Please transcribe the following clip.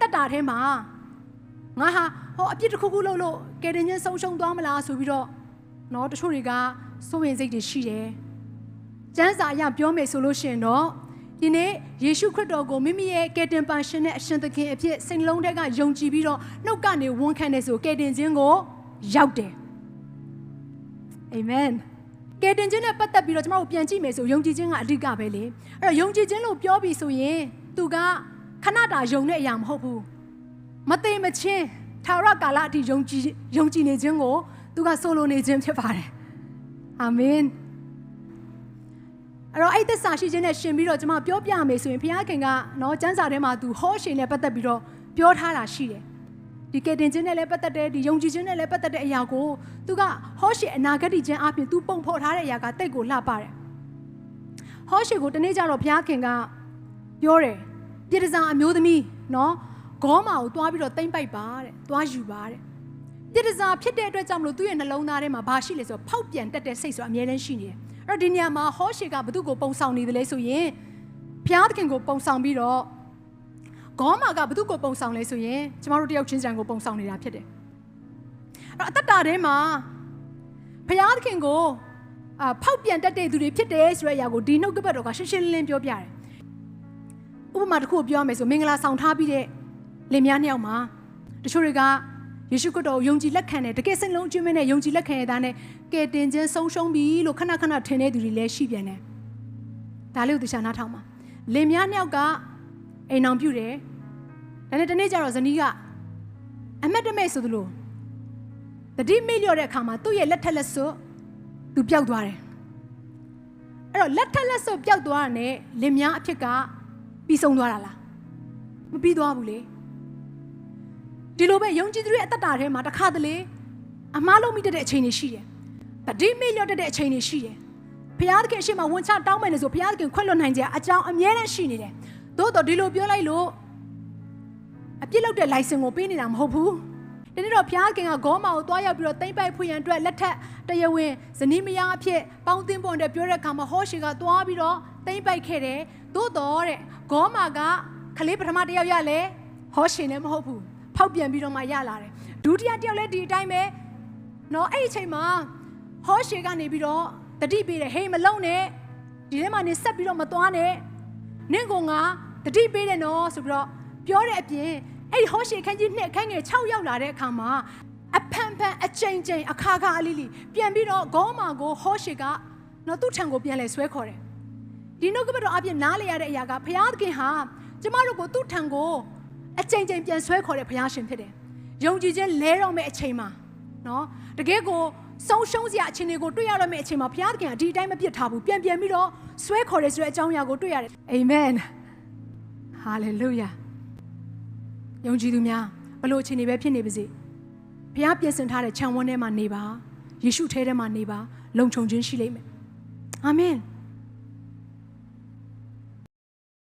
သက်တာထဲမှာငါဟာဟောအပြစ်တစ်ခုခုလုပ်လို့ကယ်တင်ခြင်းဆုံးရှုံးသွားမလားဆိုပြီးတော့နော်တချို့တွေကစိုးရင်စိတ်တွေရှိတယ်။ကျမ်းစာအရပြောမယ်ဆိုလို့ရှိရင်တော့ဒီနေ့ယေရှုခရစ်တော်ကိုမိမိရဲ့ကယ်တင်ပါရှင်နဲ့အရှင်သခင်အဖြစ်စိတ်နှလုံးထဲကယုံကြည်ပြီးတော့နှုတ်ကနေဝန်ခံနေဆိုကယ်တင်ခြင်းကိုရောက်တယ်။အာမင်။ကယ်တင်ခြင်းနဲ့ပတ်သက်ပြီးတော့ကျွန်တော်တို့ပြန်ကြည့်မယ်ဆိုယုံကြည်ခြင်းကအဓိကပဲလေ။အဲ့တော့ယုံကြည်ခြင်းလို့ပြောပြီးဆိုရင်သူက ခဏတာယုံတဲ့အရာမဟုတ်ဘူး။မသိမချင်းထာဝရကာလအထိယုံကြည်ယုံကြည်နေခြင်းကိုသူကဆိုလိုနေခြင်းဖြစ်ပါတယ်။အာမင်။အဲ့တော့အဲ့သစ္စာရှိခြင်းနဲ့ရှင်ပြီးတော့ကျွန်မပြောပြမယ်ဆိုရင်ဘုရားခင်ကနော်ကျမ်းစာထဲမှာသူဟောရှင်နဲ့ပတ်သက်ပြီးတော့ပြောထားတာရှိတယ်။ဒီကယ်တင်ခြင်းနဲ့လည်းပတ်သက်တယ်ဒီယုံကြည်ခြင်းနဲ့လည်းပတ်သက်တဲ့အရာကိုသူကဟောရှင်အနာဂတ်ခြင်းအပြင်သူပုံဖော်ထားတဲ့အရာကတိတ်ကိုလှပတယ်။ဟောရှင်ကိုတနေ့ကျတော့ဘုရားခင်ကပြောတယ် ပြည်တစားအမျိုးသမီးနော်ဂေါမာကိုတွားပြီးတော့တိမ့်ပိုက်ပါတဲ့တွားယူပါတဲ့ပြည်တစားဖြစ်တဲ့အတွက်ကြောင့်မလို့သူ့ရဲ့နှလုံးသားထဲမှာဘာရှိလဲဆိုတော့ဖောက်ပြန်တက်တဲ့စိတ်ဆိုတာအမြဲတမ်းရှိနေတယ်။အဲ့တော့ဒီနေရာမှာဟောရှေကဘသူကိုပုံဆောင်နေတယ်လဲဆိုရင်ဘုရားသခင်ကိုပုံဆောင်ပြီးတော့ဂေါမာကဘသူကိုပုံဆောင်လဲဆိုရင်ကျမတို့တယောက်ချင်းစံကိုပုံဆောင်နေတာဖြစ်တယ်။အဲ့တော့အသက်တာထဲမှာဘုရားသခင်ကိုအာဖောက်ပြန်တက်တဲ့သူတွေဖြစ်တယ်ဆိုတဲ့အရာကိုဒီနှုတ်ကပတ်တော်ကရှင်းရှင်းလင်းလင်းပြောပြတယ်။ ဥပမာတစ်ခုကိုပြောရမယ်ဆိုမင်္ဂလာဆောင်ထားပြီးတဲ့လင်မယားနှစ်ယောက်မှာတချို့တွေကယေရှုခရစ်တော်ကိုယုံကြည်လက်ခံတယ်တကယ်စိတ်လုံးကျွမ်းမဲ့နဲ့ယုံကြည်လက်ခံရတဲ့နဲ့ကယ်တင်ခြင်းဆုံးရှုံးပြီလို့ခဏခဏထင်တဲ့သူတွေလည်းရှိပြန်တယ်။ဒါလေးကိုသူရှာနားထောင်ပါ။လင်မယားနှစ်ယောက်ကအိမ်အောင်ပြုတယ်။ဒါနဲ့တနေ့ကျတော့ဇနီးကအမတ်တမဲ့ဆိုသလိုတတိမိလျော့တဲ့အခါမှာသူ့ရဲ့လက်ထက်လက်စွပ်သူပျောက်သွားတယ်။အဲ့တော့လက်ထက်လက်စွပ်ပျောက်သွားတာနဲ့လင်မယားအဖြစ်က ပြီးဆုံးသွားတာလား။မပြီးသွားဘူးလေ။ဒီလိုပဲယုံကြည်သူရဲ့အသက်တာထဲမှာတစ်ခါတလေအမားလုံးမိတတ်တဲ့အချိန်တွေရှိတယ်။တတိမိလျော့တတ်တဲ့အချိန်တွေရှိတယ်။ဘုရားသခင်အရှိမဝန်ချတောင်းမယ်လို့ဆိုဘုရားသခင်ခွင့်လွှတ်နိုင်ကြအကြောင်းအမြဲတမ်းရှိနေတယ်။သို့တော့ဒီလိုပြောလိုက်လို့အပြစ်လောက်တဲ့ license ကိုပေးနေတာမဟုတ်ဘူး။ဒီနေ့တော့ဘုရားခင်ကဂေါမာကိုတွားရောက်ပြီးတော့တိမ့်ပိုက်ဖွင့်ရန်အတွက်လက်ထက်တရားဝင်ဇနီးမယားအဖြစ်ပေါင်းသင်းပေါ်တဲ့ပြောတဲ့အခါမှာဟောရှေကတွားပြီးတော့တိမ့်ပိုက်ခဲ့တယ်။သို့တော့တဲ့ ဂေါမာကခလေးပထမတစ်ယောက်ရလဲဟောရှေလည်းမဟုတ်ဘူး။ဖောက်ပြန်ပြီးတော့မှရလာတယ်။ဒုတိယတစ်ယောက်လည်းဒီအတိုင်းပဲ။နော်အဲ့ဒီအချိန်မှာဟောရှေကနေပြီးတော့တတိပေးတယ်ဟေးမလုံနဲ့ဒီထဲမှာနေဆက်ပြီးတော့မသွားနဲ့နင့်ကောင်ကတတိပေးတယ်နော်ဆိုပြီးတော့ပြောတဲ့အပြင်အဲ့ဒီဟောရှေခန်းကြီးနှစ်အခန်းငယ်6ရောက်လာတဲ့အခါမှာအဖန်ဖန်အချိန်ချင်းအခါခါအလီလီပြန်ပြီးတော့ဂေါမာကိုဟောရှေကနော်သူ့ထံကိုပြန်လဲဆွဲခေါ်တယ် ဒီနှုတ်ကပတ်တော်အပြင်နားလေရတဲ့အရာကဘုရားသခင်ဟာကျမတို့ကိုသူ့ထံကိုအချိန်ချင်းပြန်ဆွဲခေါ်တဲ့ဘုရားရှင်ဖြစ်တယ်ယုံကြည်ခြင်းလဲတော့မယ့်အချိန်မှာနော်တကယ်ကိုဆုံးရှုံးစရာအခြေအနေကိုတွေ့ရတော့မယ့်အချိန်မှာဘုရားသခင်ကဒီအတိုင်းမပြစ်ထားဘူးပြန်ပြန်ပြီးတော့ဆွဲခေါ်တယ်ဆိုတဲ့အကြောင်းအရာကိုတွေ့ရတယ်အာမင်ဟာလေလုယာယုံကြည်သူများဘလို့အခြေအနေပဲဖြစ်နေပါစေဘုရားပြင်ဆင်ထားတဲ့ခြံဝန်းထဲမှာနေပါယေရှုထဲထဲမှာနေပါလုံခြုံခြင်းရှိလိမ့်မယ်အာမင်